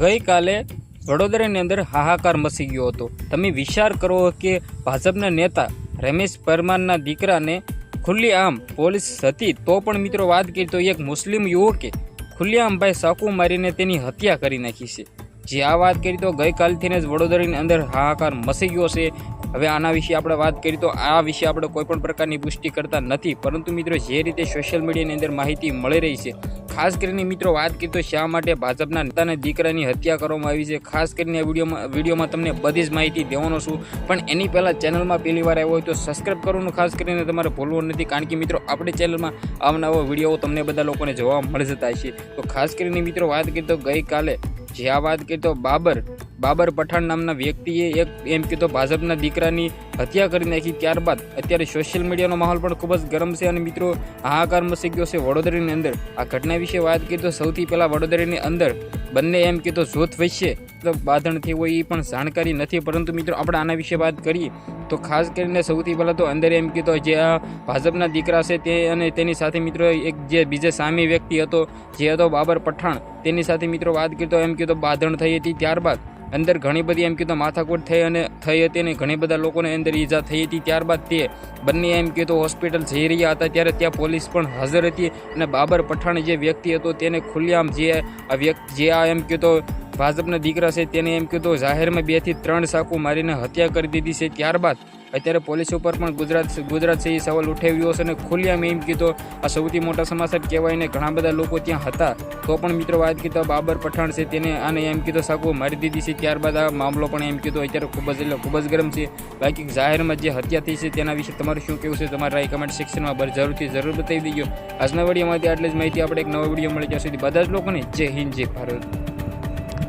ગઈકાલે વડોદરાની અંદર હાહાકાર મસી ગયો હતો. તમે વિચાર કરો કે ભાજપના નેતા રમેશ પરમારના દીકરાને ખુલ્લી આમ પોલીસ હતી તો પણ મિત્રો વાત કરી તો એક મુસ્લિમ યુવકે ખુલ્લેઆમ ભાઈ સાકુ મારીને તેની હત્યા કરી નાખી છે. જે આ વાત કરી તો ગઈકાલથી જ વડોદરાની અંદર હાહાકાર મસી ગયો છે. હવે આના વિશે આપણે વાત કરી તો આ વિશે આપણે કોઈ પણ પ્રકારની પુષ્ટિ કરતા નથી. પરંતુ મિત્રો જે રીતે સોશિયલ મીડિયાની અંદર માહિતી મળી રહી છે ખાસ કરીને મિત્રો વાત કરી તો શા માટે ભાજપના નેતાના દીકરાની હત્યા કરવામાં આવી છે? ખાસ કરીને વિડીયોમાં વિડીયોમાં તમને બધી જ માહિતી દેવાનો છું. પણ એની પહેલાં ચેનલમાં પહેલી વાર આવ્યો હોય તો સબસ્ક્રાઈબ કરવાનું ખાસ કરીને તમારે ભૂલવું નથી. કારણ કે મિત્રો, આપણી ચેનલમાં આવનાવો વીડિયો તમને બધા લોકોને જોવા મળી જતા છે તો ખાસ કરીને મિત્રો વાત કરી તો ગઈકાલે જ્યાં વાત કરી તો બાબર બાબર પઠાણ નામના વ્યક્તિએ એક એમ કીધો, ભાજપના દીકરાની હત્યા કરી નાખી ત્યારબાદ અત્યારે સોશિયલ મીડિયાનો માહોલ પણ ખૂબ જ ગરમ છે અને મિત્રો, હાહાકાર મસી ગયો છે વડોદરાની અંદર. આ ઘટના વિશે વાત કરી તો સૌથી પહેલાં વડોદરાની અંદર બંને એમ કીધો, જૂથ વચ્ચે બાંધણ થઈ હોય એ પણ જાણકારી નથી. પરંતુ મિત્રો, આપણે આના વિશે વાત કરીએ તો ખાસ કરીને સૌથી પહેલાં તો અંદર એમ કીધો, જે આ ભાજપના દીકરા છે તે અને તેની સાથે મિત્રો એક જે બીજે સામી વ્યક્તિ હતો, જે હતો બાબર પઠાણ. તેની સાથે મિત્રો વાત કરી તો એમ કીધો, બાંધણ થઈ હતી ત્યારબાદ અંદર ઘણી બધી એમ કીધું માથાકૂટ થઈ અને થઈ હતી અને ઘણી બધા લોકોને અંદર ઈજા થઈ હતી. ત્યારબાદ તે બંને એમ કીધું હોસ્પિટલ જઈ રહ્યા હતા. ત્યારે ત્યાં પોલીસ પણ હાજર હતી અને બાબર પઠાણ જે વ્યક્તિ હતો તેને ખુલ્લેઆમ જે આ વ્યક્તિ જે આ એમ કીધો ભાજપના દીકરા છે તેને એમ કીધું જાહેરમાં બેથી ત્રણ સાકુ મારીને હત્યા કરી દીધી છે. ત્યારબાદ અત્યારે પોલીસ ઉપર પણ ગુજરાત ગુજરાત છે એ સવાલ ઉઠાવ્યો છે અને ખુલ્લેઆમ એમ કીધો આ સૌથી મોટા સમાચાર કહેવાય ને ઘણા બધા લોકો ત્યાં હતા. તો પણ મિત્રો વાત કીધો બાબર પઠાણ છે તેને આને એમ કીધો સાકુ મારી દીધી છે, ત્યારબાદ આ મામલો પણ એમ કીધો અત્યારે ખૂબ જ એટલે ખૂબ જ ગરમ છે. બાકી જાહેરમાં જે હત્યા થઈ છે તેના વિશે તમારું શું કહેવું છે તમારા રાય કમેન્ટ સેક્શનમાં જરૂરથી જરૂર બતાવી દેજો. આજના વિડીયોમાંથી આટલી જ માહિતી, આપણે એક નવો વીડિયો મળી ત્યાં સુધી બધા જ લોકોને જય હિન્દ, જય ભારત.